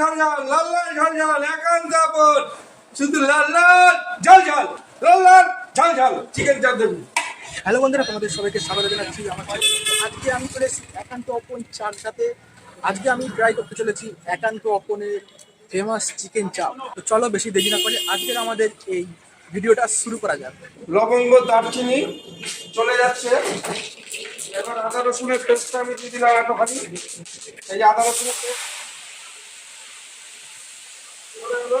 লাল ঝাল লাল লাল ঝাল ঝাল একান্ত আপন শুধু লাল লাল ঝাল ঝাল লাল লাল ঝাল ঝাল চিকেন চাপ দেখুন হ্যালো বন্ধুরা তোমাদের সবাইকে স্বাগত জানাচ্ছি। আমার আজকে আমি চলে এসেছি একান্ত অপন চার সাথে। আজকে আমি ট্রাই করতে চলেছি একান্ত অপনের ফেমাস চিকেন চাপ তো চলো বেশি দেরি না করে আজকের আমাদের এই ভিডিওটা শুরু করা যাক। লবঙ্গ দারচিনি চলে যাচ্ছে। এবার আদা রসুনের পেস্টটা আমি দিয়ে দিলাম এতখানি। এই যে আদা রসুনের পেস্ট চলে এলো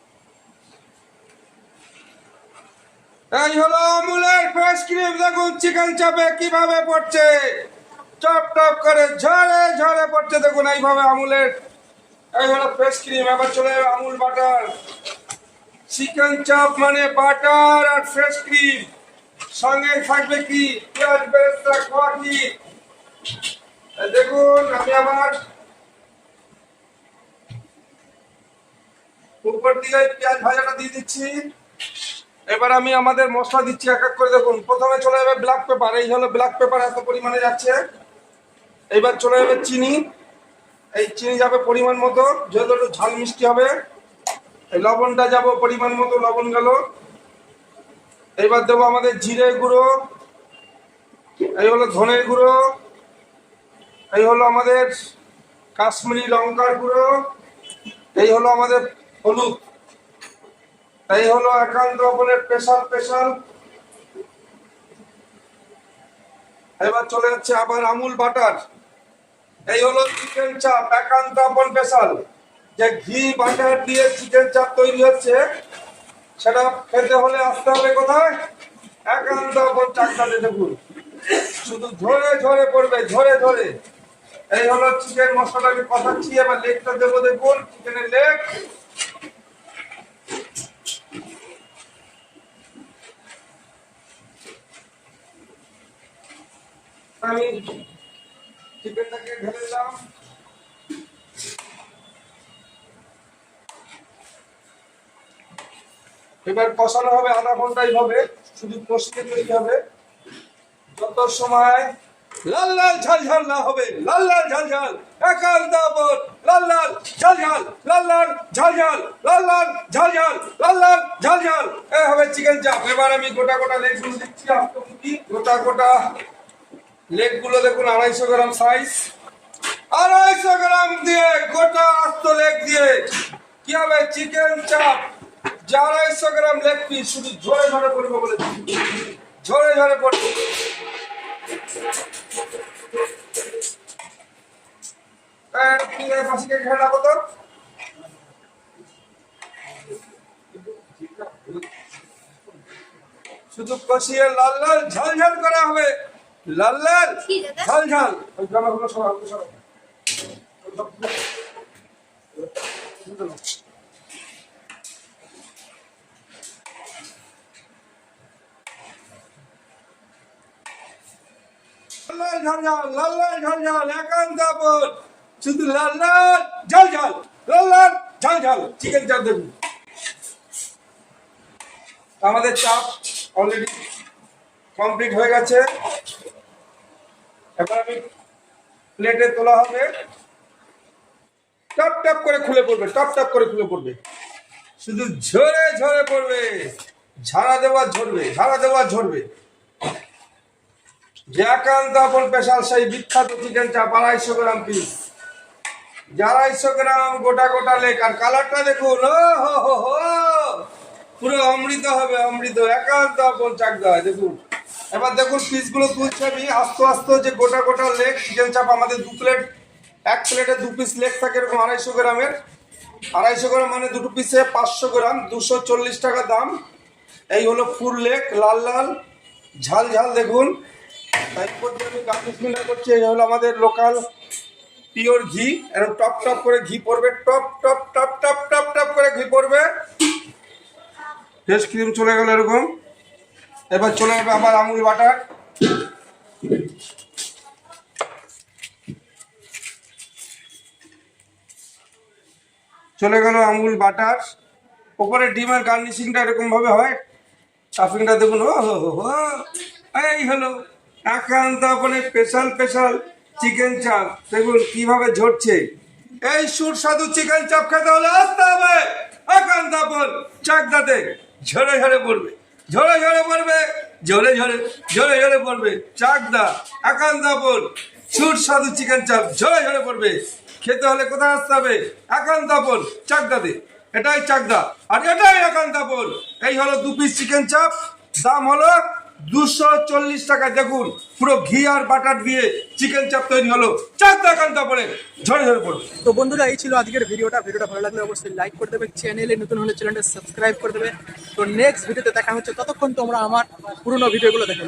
এই হলো আমুলের ফেস ক্রিম দেখুন চিকেন চাপে কীভাবে পড়ছে। টপ টপ করে ঝরে ঝরে পড়ছে, দেখুন এইভাবে আমুলের এই হলো ফেস ক্রিম এবার চলে আমুল বাটার। চিকেন চাপ মানে বাটার আর ফ্রেশ ক্রিম সঙ্গে থাকবে কি? পেঁয়াজ বেরেস্তা কি? দেখুন, আমি আবার উপর দিকে পেঁয়াজ ভাজাটা দিয়ে দিচ্ছি। এবার আমি আমাদের মশলা দিচ্ছি এক এক করে, দেখুন, প্রথমে চলে যাবে ব্ল্যাক পেপার এই হলো ব্ল্যাক পেপার এত পরিমাণে যাচ্ছে। এইবার চলে যাবে চিনি, এই চিনি যাবে পরিমাণ মতো, যেহেতু একটু ঝাল মিষ্টি হবে। এই লবণটা যাব পরিমাণ মতো, লবণ গেল। এইবার দেবো আমাদের জিরে গুঁড়ো, এই হলো ধনের গুঁড়ো, এই হলো আমাদের কাশ্মীরি লঙ্কার গুঁড়ো, এই হলো আমাদের হলুদ। এই হলো একান্ত আপনার স্পেশাল স্পেশাল এবার চলে যাচ্ছে আবার আমুল বাটার। এই হলো চিকেন চাপ, একান্ত আপন স্পেশাল যে ঘি, বাটার দিয়ে চিকেন চাপ তৈরি হচ্ছে, সেটা খেতে হলে আসতে হবে কোথায়? একান্ত আপন চাকটাতে দেখুন। শুধু ঝরে ঝরে পড়বে, ঝরে ঝরে। এই হলো চিকেন মশলা আমি কষাচ্ছি, এবার লেগটা দেবো দেখুন, চিকেনের লেগ আমি চিকেনটাকে ঢেলে দিলাম এবার কষানো হবে, আধা ঘন্টাই হবে, শুধু কষিয়ে তৈরি হবে। যত সময় লাল লাল ঝাল না হবে, লাল লাল ঝাল ঝাল একান্ত আপন লাল লাল ঝাল লাল লাল ঝাল লাল লাল ঝাল লাল লাল ঝাল ঝাল। এই হবে চিকেন চাপ। এবার আমি গোটা গোটা লেগগুলো দিচ্ছি আত্মকুটি গোটা গোটা লেগগুলো দেখুন, আড়াইশো গ্রাম সাইজ আড়াইশো গ্রাম দিয়ে গোটা আস্ত লেগ দিয়ে। কি হবে? চিকেন চাপ। যে আড়াইশো গ্রাম লেগ পিস শুধু ঝরে ঝরে পড়বে বলে ঝরে ঝরে রাখো তো। শুধু কষিয়ে লাল লাল ঝাল ঝাল করা হবে। লাল লাল? ঝাল ঝাল। ওই জামাগুলো সরাও ওগুলো সরাও। লাল লাল ঝাল ঝাল লাল লাল ঝাল ঝাল একান্ত আপন শুধু লাল লাল ঝাল ঝাল লাল লাল ঝাল ঝাল চিকেন চাপ দেখুন আমাদের চাপ অলরেডি কমপ্লিট হয়ে গেছে। এবার আমি প্লেটে তোলা হবে। টপ টপ করে খুলে পড়বে, টপ টপ করে খুলে পড়বে। শুধু ঝরে ঝরে পড়বে। ঝাড়া দেওয়া ঝরবে, ঝাড়া দেওয়া ঝরবে। যে একান্ত আপন স্পেশাল সেই বিখ্যাত চিকেন চাপ, আড়াইশো গ্রাম পিস আড়াইশো গ্রাম গোটা গোটা লেক, আর কালারটা দেখুন হো হো হো। পুরো অমৃত হবে, অমৃত। একান্ত আপন চাকদা, দেখুন। এবার দেখুন পিসগুলো তুলছে আমি। আস্তে আস্তে যে গোটা গোটা লেগ চিকেন চাপ আমাদের দু প্লেট এক প্লেটে দু পিস লেগ থাকে এরকম আড়াইশো গ্রামের। আড়াইশো গ্রাম মানে দুটো পিসে পাঁচশো গ্রাম, দুশো চল্লিশ টাকা দাম। এই হলো ফুল লেগ লাল লাল। ঝাল ঝাল, দেখুন। তারপর যে আমাদের লোকাল পিওর ঘি। এরকম টপ টপ করে ঘি পড়বে, টপ top top top top top করে ঘি পড়বে। ফ্রেশ ক্রিম চলে গেল এরকম। এবার চলে যাবে আবার আমুল বাটার। চলে গেল আমুল বাটার। ওপরে ডিমের গার্নিশিংটা এরকম ভাবে হয়। স্টাফিংটা দেখুন ও হো হো। এই হলো। একান্ত আপনে স্পেশাল স্পেশাল চিকেন চাপ দেখুন কীভাবে ঝরছে? এই সুস্বাদু চিকেন চাপ খেতে হলে আসতে হবে। একান্ত আপন চাকদাতে ঝরে ঝরে পড়বে, ঝরে ঝরে পড়বে, ঝরে ঝরে ঝরে ঝরে পড়বে, চাকদা একান্ত আপন সুস্বাদু চিকেন চাপ ঝরে ঝরে পড়বে। খেতে হলে কোথায় আসতে হবে? একান্ত আপন চাকদাতে, এটাই চাকদা, আর এটাই একান্তাপন এই হলো দু পিস চিকেন চাপ দাম হলো দুশো চল্লিশ টাকা দেখুন। পুরো ঘি আর বাটার দিয়ে চিকেন চাপ তৈরি হলো। চার টাকা তারপরে ঝরে ঝরে পড়বে তো বন্ধুরা, এই ছিল আজকের ভিডিওটা। ভিডিওটা ভালো লাগলে অবশ্যই লাইক করে দেবে। চ্যানেলে নতুন হলে চ্যানেলটা সাবস্ক্রাইব করে দেবে। তো নেক্সট ভিডিওতে দেখা হচ্ছে। ততক্ষণ তোমরা আমার পুরোনো ভিডিওগুলো দেখো।